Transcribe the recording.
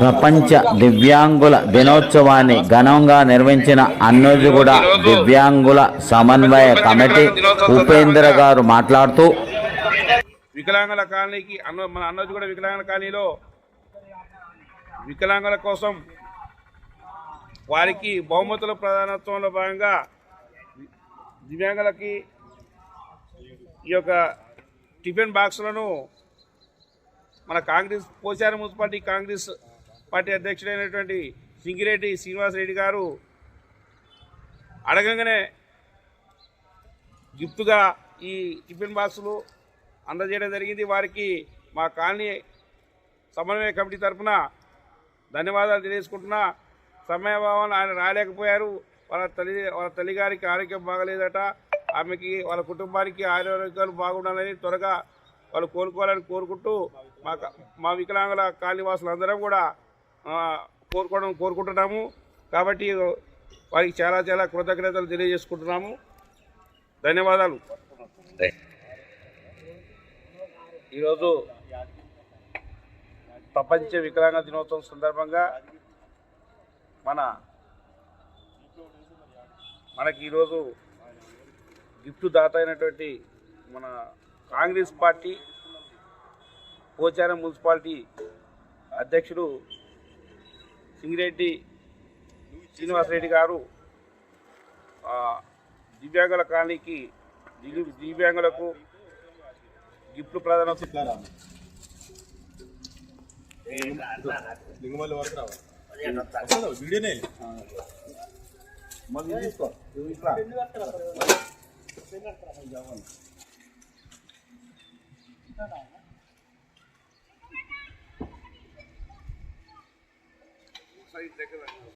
ప్రపంచ దివ్యాంగుల దినోత్సవాన్ని ఘనంగా నిర్వహించిన అన్నోజుగూడ దివ్యాంగుల సమన్వయ కమిటీ ఉపేంద్ర గారు మాట్లాడుతూ వికలాంగుల కాలనీకి అన్న మన అన్నోజుగూడ వికలాంగుల కాలనీలో వికలాంగుల కోసం వారికి బహుమతుల ప్రధానత్వంలో భాగంగా దివ్యాంగులకి ఈ యొక్క టిఫిన్ బాక్సులను మన కాంగ్రెస్ పోచారం మున్సిపాలిటీ కాంగ్రెస్ పార్టీ అధ్యక్షుడైనటువంటి సింగిరెడ్డి శ్రీనివాసరెడ్డి గారు అడగంగానే గిఫ్ట్గా ఈ టిఫిన్ బాక్సులు అందజేయడం జరిగింది. వారికి మా కాలనీ సమన్వయ కమిటీ తరఫున ధన్యవాదాలు తెలియజేసుకుంటున్నా. సమయభావం ఆయన రాలేకపోయారు. వాళ్ళ తల్లి వాళ్ళ తల్లిగారికి ఆరోగ్యం బాగలేదట. ఆమెకి వాళ్ళ కుటుంబానికి ఆరోగ్యాలు బాగుండాలని త్వరగా వాళ్ళు కోలుకోవాలని కోరుకుంటూ మా మా వికలాంగుల కాలనీవాసులు అందరం కూడా కోరుకోవడం కోరుకుంటున్నాము. కాబట్టి వారికి చాలా చాలా కృతజ్ఞతలు తెలియజేసుకుంటున్నాము. ధన్యవాదాలు. ఈరోజు ప్రపంచ వికలాంగ దినోత్సవం సందర్భంగా మన మనకి ఈరోజు గిఫ్ట్ దాత అయినటువంటి మన కాంగ్రెస్ పార్టీ పోచారం మున్సిపాలిటీ అధ్యక్షుడు సింగిరెడ్డి శ్రీనివాసరెడ్డి గారు ఆ, దివ్యాంగుల కాలనీకి దివ్య- దివ్యాంగులకు గిఫ్ట్ ప్రదానం లింగమల్లి వరకు రావాలి వీడియోనే